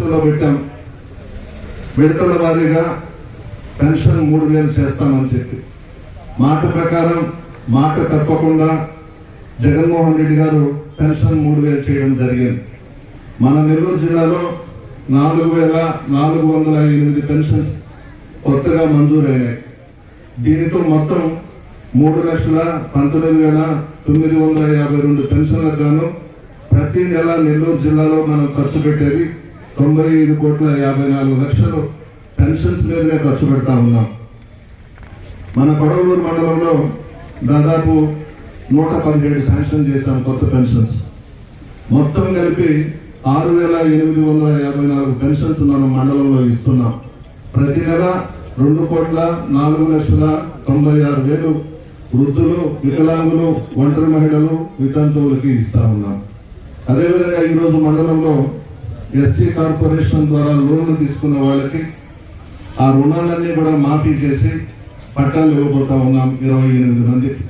పెట్టాం. విడతల వారీగా పెన్షన్ మూడు వేలు చేస్తామని చెప్పి. మాట ప్రకారం మాట తప్పకుండా జగన్మోహన్ రెడ్డి గారు పెన్షన్ మూడు వేలు చేయడం జరిగింది. మన నెల్లూరు జిల్లాలో నాలుగు వేల నాలుగు వందల ఎనిమిది పెన్షన్స్ కొత్తగా మంజూరైనాయి. దీనితో మొత్తం మూడు లక్షల పంతొమ్మిది వేల తొమ్మిది వందల యాభై రెండు పెన్షన్లకు గాను ప్రతి నెల నెల్లూరు జిల్లాలో మనం ఖర్చు పెట్టేది తొంభై ఐదు కోట్ల యాభై నాలుగు లక్షలు పెన్షన్స్ మీదనే ఖర్చు పెడతా ఉన్నాం. మన కొడవలూరు మండలంలో దాదాపు నూట పదిహేడు శాంక్షన్ చేశాం కొత్త పెన్షన్స్. మొత్తం కలిపి ఆరు వేల ఎనిమిది వందల యాభై నాలుగు పెన్షన్స్ మనం మండలంలో ఇస్తున్నాం. ప్రతి నెల రెండు కోట్ల నాలుగు లక్షల తొంభై ఆరు వేలు వృద్ధులు వికలాంగులు ఒంటరి మహిళలు వితంతువులకి ఇస్తా ఉన్నాం. అదేవిధంగా ఈరోజు మండలంలో ఎస్సీ కార్పొరేషన్ ద్వారా లోన్లు తీసుకున్న వాళ్ళకి ఆ రుణాలన్నీ కూడా మాఫీ చేసి పట్టాలు ఇవ్వబోతా ఉన్నాం ఇరవై ఎనిమిది మందికి.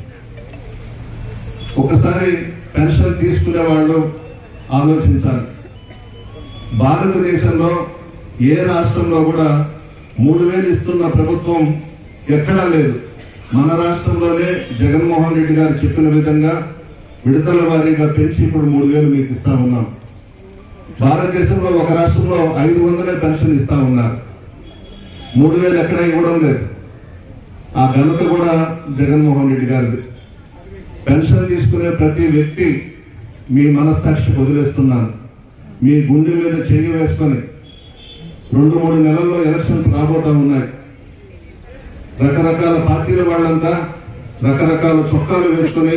ఒకసారి పెన్షన్ తీసుకునే వాళ్ళు ఆలోచించాలి. భారతదేశంలో ఏ రాష్ట్రంలో కూడా మూడు వేలు ఇస్తున్న ప్రభుత్వం ఎక్కడా లేదు. మన రాష్ట్రంలోనే జగన్మోహన్ రెడ్డి గారు చెప్పిన విధంగా విడతల వారీగా పెంచి ఇప్పుడు మూడు వేలు మీకు ఇస్తా ఉన్నాం. భారతదేశంలో ఒక రాష్ట్రంలో ఐదు వందలే పెన్షన్ ఇస్తా ఉన్నారు. మూడు వేలు ఎక్కడ ఇవ్వడం లేదు. ఆ ఘనత కూడా జగన్మోహన్ రెడ్డి గారిది. పెన్షన్ తీసుకునే ప్రతి వ్యక్తి మీ మనస్సాక్షి వదిలేస్తున్నాను. మీ గుండె మీద చెయ్యి వేసుకొని రెండు మూడు నెలల్లో ఎలక్షన్స్ రాబోతా ఉన్నాయి. రకరకాల పార్టీల వాళ్ళంతా రకరకాల చొక్కాలు వేసుకొని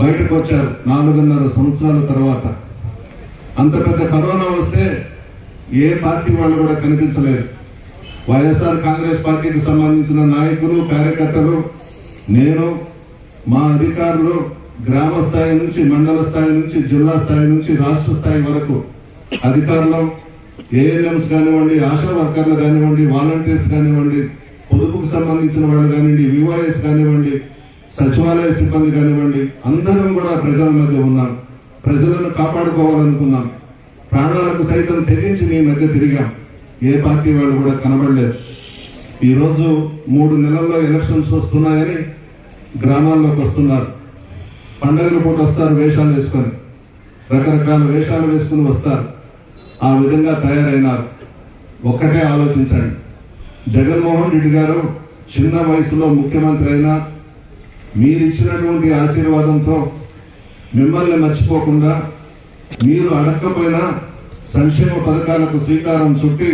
బయటకు వచ్చారు నాలుగున్నర సంవత్సరాల తర్వాత. అంత పెద్ద కరోనా వస్తే ఏ పార్టీ వాళ్ళు కూడా కనిపించలేదు వైఎస్ఆర్ కాంగ్రెస్ పార్టీకి సంబంధించిన నాయకులు కార్యకర్తలు నేను మా అధికారులు గ్రామ స్థాయి నుంచి మండల స్థాయి నుంచి జిల్లా స్థాయి నుంచి రాష్ట్ర స్థాయి వరకు అధికారులు ఏఎన్ఎంస్ కానివ్వండి ఆశా వర్కర్లు కానివ్వండి వాలంటీర్స్ కానివ్వండి పొదుపుకు సంబంధించిన వాళ్ళు కానివ్వండి వివాఎస్ కానివ్వండి సచివాలయ సిబ్బంది కానివ్వండి అందరం కూడా ప్రజల మధ్య ఉన్నాం. ప్రజలను కాపాడుకోవాలనుకున్నాం. ప్రాణాలకు సైతం తెగించి మీ మధ్య తిరిగాం. ఏ పార్టీ వాళ్ళు కూడా కనబడలేదు. ఈరోజు మూడు నెలల్లో ఎలక్షన్స్ వస్తున్నాయని గ్రామాల్లోకి వస్తున్నారు. పండగల పూట వస్తారు వేషాలు వేసుకొని. రకరకాల వేషాలు వేసుకుని వస్తారు. ఆ విధంగా తయారైనారు. ఒక్కటే ఆలోచించండి. జగన్మోహన్ రెడ్డి గారు చిన్న వయసులో ముఖ్యమంత్రి అయినా మీరిచ్చినటువంటి ఆశీర్వాదంతో మిమ్మల్ని మర్చిపోకుండా మీరు అడగకపోయినా సంక్షేమ పథకాలకు శ్రీకారం చుట్టి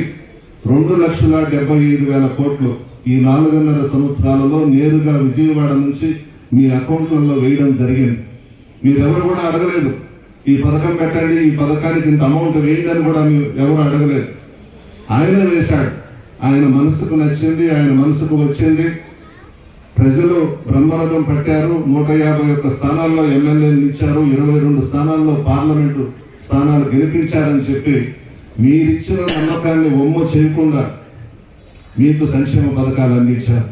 రెండు లక్షల డెబ్బై ఐదు వేల కోట్లు ఈ నాలుగున్నర సంవత్సరాలలో నేరుగా విజయవాడ నుంచి మీ అకౌంట్లలో వేయడం జరిగింది. మీరెవరు కూడా అడగలేదు. ఈ పథకం పెట్టండి ఈ పథకానికి ఇంత అమౌంట్ వేయండి అని కూడా మీరు ఎవరు అడగలేదు. ఆయనే వేశాడు. ఆయన మనసుకు నచ్చింది ఆయన మనసుకు వచ్చింది. ప్రజలు బ్రహ్మరథం పట్టారు. నూట యాభై ఒక్క స్థానాల్లో ఎమ్మెల్యే ఇచ్చారు ఇరవై రెండు స్థానాల్లో పార్లమెంటు స్థానాలు గెలిపించారని చెప్పి మీరిచ్చిన నమ్మకాన్ని ఒమ్మో చేయకుండా మీకు సంక్షేమ పథకాలు అందించారు.